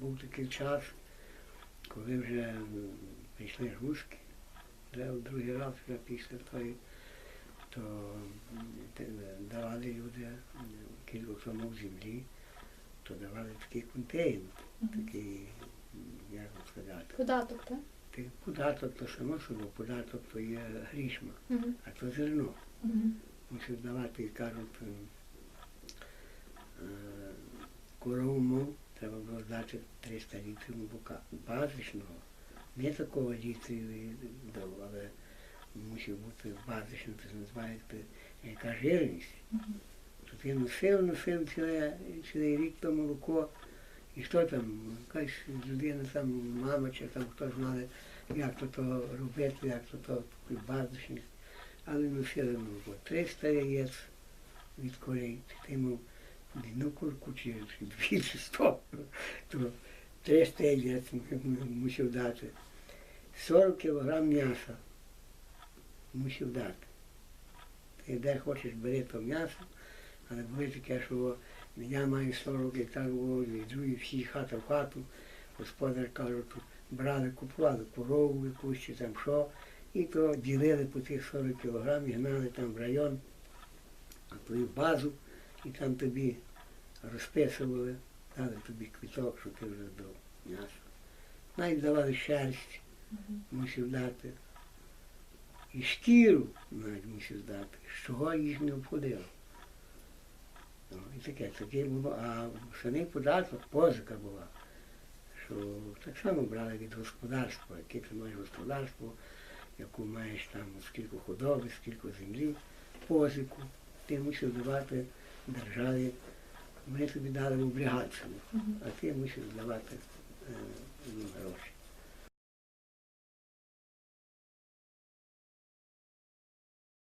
був такий час, коли вже прийшли русські, вже в другий раз вже після тої, то давали люди кілька сомов землі, то давали такий контейнер, такий, як вам сказати, Податок, так? податок то само собі, податок то є грішма, Угу. а то зерно. Угу. мусив давати, кажуть, е, корову треба було здати 300 літрів молока. Базичного. Не такого літрів дав, але мусив бути базичний, це називається яка жирність. Тут я носив, носив цілий рік то молоко. І хто там, якась людина там, мама чи там хто знали, як то то робити, як то то базичність. Але носили молоко. 300 яєць від корей, ти мав одну курку чи чи сто, то 300 яєць мусив дати. 40 кілограм м'яса мусив дати. Ти де хочеш бери то м'ясо, але було таке, що я маю 40 і так було, і всі хата в хату, господар тут брали, купували корову якусь чи там що, і то ділили по тих 40 кілограм і гнали там в район, на твою базу, і там тобі розписували, дали тобі квіток, що ти вже здав м'ясо. Навіть давали шерсть, мусив дати. І шкіру навіть мусив дати, з чого їх не обходило. Ну, і таке, таке було, а самий податок позика була, що так само брали від господарства, яке ти маєш господарство, яку маєш там скільки худоби, скільки землі, позику, ти мусив давати державі. Ми тобі дали облігацію, а ти мусиш давати е, їм гроші.